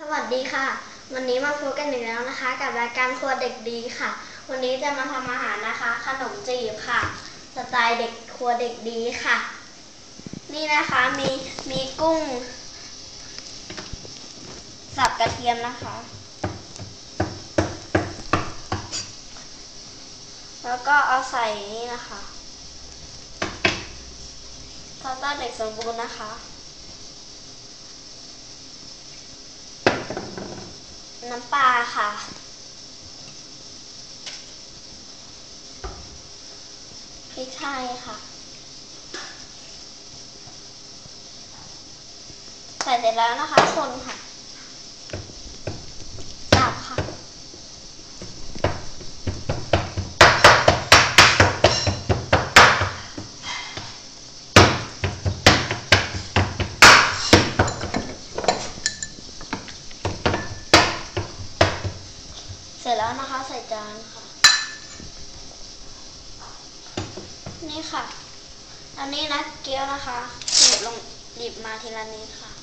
สวัสดีค่ะ วันนี้มาพบกันอีกแล้วนะคะ กับรายการครัวเด็กดีค่ะ วันนี้จะมาทำอาหารนะคะ ขนมจีบค่ะ สไตล์เด็กครัวเด็กดีค่ะ นี่นะคะมีมีกุ้ง สับกระเทียมนะคะ แล้วก็เอาใส่นี่นะคะซอสต้าเด็กสมบูรณ์นะคะ น้ำปลาค่ะ พริกไทยค่ะ ใส่เสร็จแล้วนะคะ คนค่ะสับค่ะ เสร็จ แล้วนะคะ ใส่จานค่ะ นี่ค่ะ อันนี้นะเกี๊ยวนะคะหยิบลงหยิบมาทีละนิดค่ะ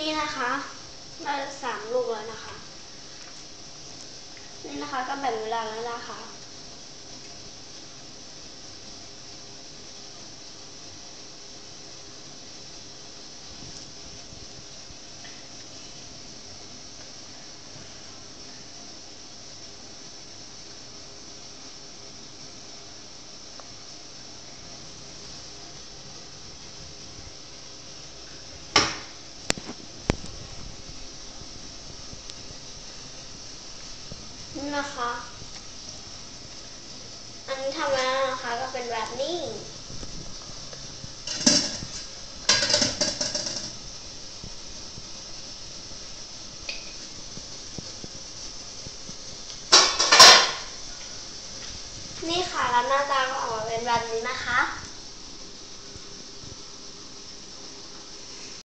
นี่นะคะได้สามลูกแล้วนะคะ นี่นะคะก็แบ่งเวลาแล้วนะคะ นี่นะคะ อันนี้ทำแล้วนะคะก็เป็นแบบนี้นี่ค่ะแล้วหน้าตาก็ออกมาเป็นแบบนี้นะคะ